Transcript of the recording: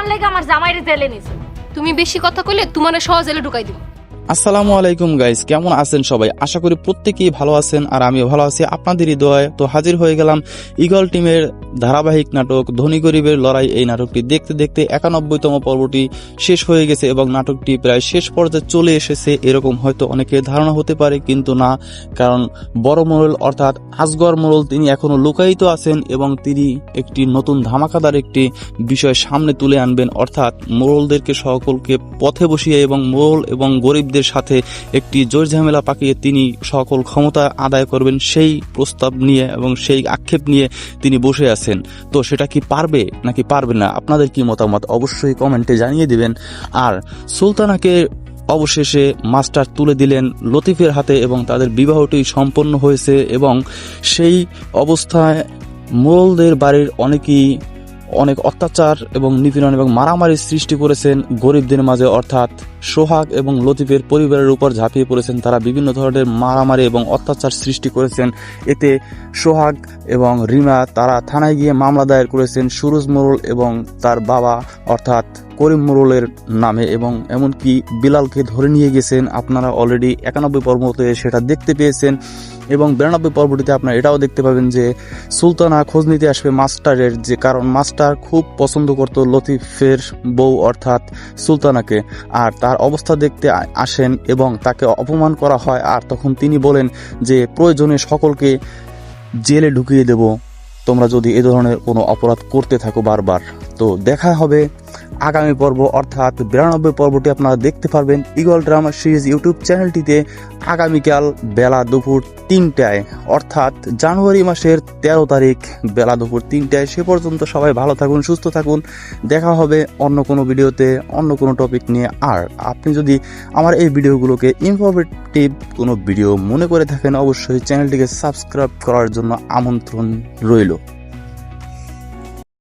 কোন লেগে আমার জামাইরে জেলে নিছো। তুমি বেশি কথা কইলে তোমার সহজ এলে ঢুকাই দিব। আসসালামু আলাইকুম গাইস কেমন আছেন সবাই? আশা করি প্রত্যেকেই ভালো আছেন আর আমিও ভালো আছি। আপনাদেরই দোয়ায় তো হাজির হয়ে গেলাম ইগল টিমের ধারাবাহিক নাটক ধনী গরিবের লড়াই। এই নাটকটি দেখতে দেখতে একানব্বইতম পর্বটি শেষ হয়ে গেছে এবং নাটকটি প্রায় শেষ পর্যায়ে চলে এসেছে। এরকম হয়তো অনেকের ধারণা হতে পারে, কিন্তু না। কারণ বড় মোড়ল অর্থাৎ আসগর মোড়ল তিনি এখনও লুকায়িত আছেন এবং তিনি একটি নতুন ধামাকাদার একটি বিষয় সামনে তুলে আনবেন। অর্থাৎ মোড়লদেরকে সকলকে পথে বসিয়ে এবং মোড়ল এবং গরিবদের সাথে একটি জোর ঝামেলা পাকিয়ে তিনি সকল ক্ষমতা আদায় করবেন, সেই প্রস্তাব নিয়ে এবং সেই আক্ষেপ নিয়ে তিনি বসে আছেন। তো সেটা কি পারবে নাকি পারবে না, আপনাদের কি মতামত? অবশ্যই কমেন্টে জানিয়ে দিবেন। আর সুলতানাকে অবশেষে মাস্টার তুলে দিলেন লতিফের হাতে এবং তাদের বিবাহটি সম্পন্ন হয়েছে এবং সেই অবস্থায় মোড়লদের বাড়ির অনেকেই অনেক অত্যাচার এবং নিপীড়ন এবং মারামারির সৃষ্টি করেছেন গরিবদের মাঝে, অর্থাৎ সোহাগ এবং লতিফের পরিবারের উপর ঝাঁপিয়ে পড়েছেন। তারা বিভিন্ন ধরনের মারামারি এবং অত্যাচার সৃষ্টি করেছেন। এতে সোহাগ এবং রিমা তারা থানায় গিয়ে মামলা দায়ের করেছেন। সুরজ মোরল এবং তার বাবা, অর্থাৎ করিম মোড়লের নামে এবং এমনকি বিলালকে ধরে নিয়ে গেছেন, আপনারা অলরেডি একানব্বই পর্বতে সেটা দেখতে পেয়েছেন এবং বিরানব্বই পর্বটিতে আপনারা এটাও দেখতে পাবেন যে সুলতানা খোঁজ নিতে আসবে মাস্টারের যে কারণ, মাস্টার খুব পছন্দ করত লতিফের বউ অর্থাৎ সুলতানাকে। আর তার অবস্থা দেখতে আসেন এবং তাকে অপমান করা হয় আর তখন তিনি বলেন যে, প্রয়োজনে সকলকে জেলে ঢুকিয়ে দেব, তোমরা যদি এ ধরনের কোনো অপরাধ করতে থাকো বারবার। তো দেখা হবে আগামী পর্ব, অর্থাৎ বিরানব্বই পর্বটি আপনারা দেখতে পারবেন ইগল ড্রামা সিরিজ ইউটিউব চ্যানেলটিতে আগামীকাল বেলা দুপুর তিনটায়, অর্থাৎ জানুয়ারি মাসের তেরো তারিখ বেলা দুপুর তিনটায়। সে পর্যন্ত সবাই ভালো থাকুন, সুস্থ থাকুন। দেখা হবে অন্য কোনো ভিডিওতে, অন্য কোনো টপিক নিয়ে। আর আপনি যদি আমার এই ভিডিওগুলোকে ইনফরমেটিভ কোনো ভিডিও মনে করে থাকেন, অবশ্যই চ্যানেলটিকে সাবস্ক্রাইব করার জন্য আমন্ত্রণ রইল।